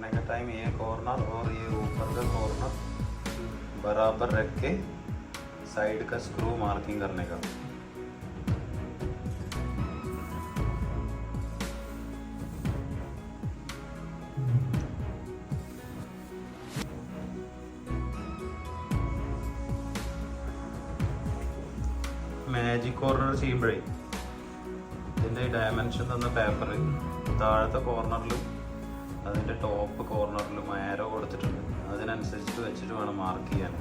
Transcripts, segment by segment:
करने का टाइम ये कॉर्नर और ये ऊपर का कॉर्नर बराबर रख के साइड का स्क्रू मार्किंग करने का മാജിക് കോർണർ ചെയ്യുമ്പോഴേ ഇതിൻ്റെ ഡയമെൻഷൻ തന്ന പേപ്പർ താഴത്തെ കോർണറിലും അതിൻ്റെ ടോപ്പ് കോർണറിലും ആരോ കൊടുത്തിട്ടുണ്ട് അതിനനുസരിച്ചിട്ട് വെച്ചിട്ട് വേണം മാർക്ക് ചെയ്യാൻ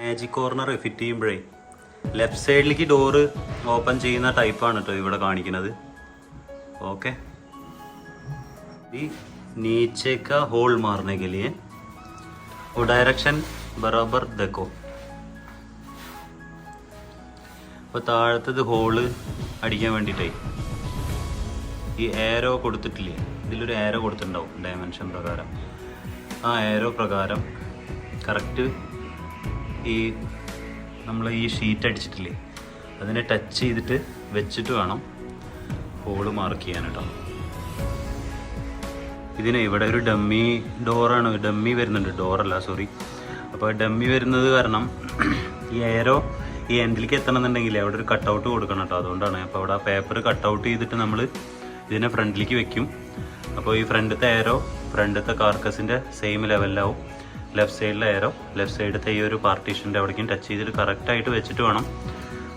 മാജിക് കോർണർ ഫിറ്റ് ചെയ്യുമ്പോഴേ ലെഫ്റ്റ് സൈഡിലേക്ക് ഡോറ് ഓപ്പൺ ചെയ്യുന്ന ടൈപ്പാണ് കേട്ടോ ഇവിടെ കാണിക്കുന്നത് ഓക്കെ ഈ नीचे का होल मारने के लिए वो डायरेक्शन बराबर देखो അപ്പോൾ താഴത്തത് ഹോൾ അടിക്കാൻ വേണ്ടിയിട്ടേ. ഈ ഏരോ കൊടുത്തിട്ടില്ലേ? ഇതിലൊരു ഏരോ കൊടുത്തിട്ടുണ്ടാവും ഡയമെൻഷൻ പ്രകാരം. ആ ഏരോ പ്രകാരം കറക്റ്റ് ഈ നമ്മൾ ഈ ഷീറ്റ് അടിച്ചിട്ടില്ലേ? അതിനെ ടച്ച് ചെയ്തിട്ട് വെച്ചിട്ട് വേണം ഹോൾ മാർക്ക് ചെയ്യാൻ കേട്ടോ ഇതിന് ഇവിടെ ഒരു ഡമ്മി ഡോറാണ് ഡമ്മി വരുന്നുണ്ട് ഡോറല്ല സോറി അപ്പോൾ ഡമ്മി വരുന്നത് കാരണം ഈ എയറോ ഈ എൻഡിലേക്ക് എത്തണമെന്നുണ്ടെങ്കിൽ അവിടെ ഒരു കട്ടൗട്ട് കൊടുക്കണം കേട്ടോ. അതുകൊണ്ടാണ്. അപ്പോൾ അവിടെ ആ പേപ്പർ കട്ടൗട്ട് ചെയ്തിട്ട് നമ്മൾ ഇതിനെ ഫ്രണ്ടിലേക്ക് വെക്കും. അപ്പോൾ ഈ ഫ്രണ്ടത്തെ എയറോ ഫ്രണ്ടത്തെ കാർക്കസിന്റെ സെയിം ലെവലിലാവും ലെഫ്റ്റ് സൈഡിലെ എയറോ ലെഫ്റ്റ് സൈഡത്തെ ഈ ഒരു പാർട്ടീഷന്റെ അവിടേക്കും ടച്ച് ചെയ്തിട്ട് കറക്റ്റായിട്ട് വെച്ചിട്ട് വേണം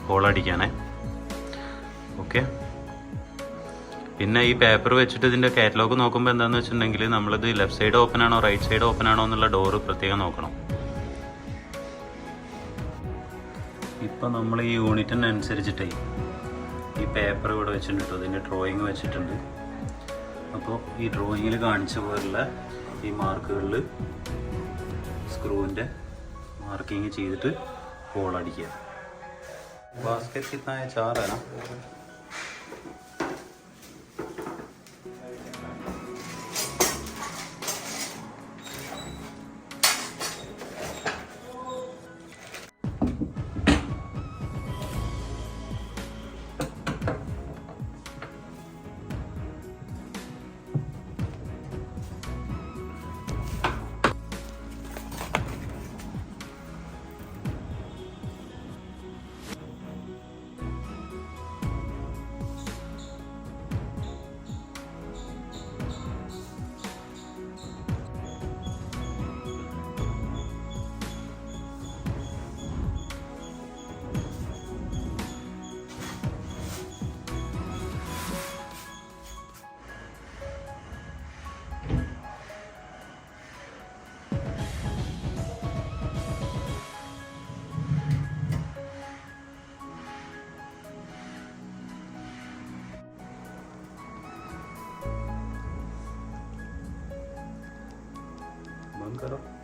ഹോൾ അടിക്കാനേ. ഓക്കെ പിന്നെ ഈ പേപ്പർ വെച്ചിട്ട് ഇതിന്റെ കാറ്റലോഗ് നോക്കുമ്പോൾ എന്താണെന്ന് വെച്ചിട്ടുണ്ടെങ്കിൽ നമ്മളിത് ലെഫ്റ്റ് സൈഡ് ഓപ്പൺ ആണോ റൈറ്റ് സൈഡ് ഓപ്പൺ ആണോ എന്നുള്ള ഡോറ് പ്രത്യേകം നോക്കണം. ഇപ്പം നമ്മൾ ഈ യൂണിറ്റിനനുസരിച്ചിട്ടേ ഈ പേപ്പർ ഇവിടെ വെച്ചിട്ടുണ്ട് ഇതിന്റെ ഡ്രോയിങ് വെച്ചിട്ടുണ്ട്. അപ്പോൾ ഈ ഡ്രോയിങ്ങിൽ കാണിച്ച പോലുള്ള ഈ മാർക്കുകളിൽ സ്ക്രൂവിന്റെ മാർക്കിങ് ചെയ്തിട്ട് ഹോൾ ബാസ്കറ്റ് ബാസ്ക്കറ്റ് കിട്ടുന്ന ചാറാണ് 그럼.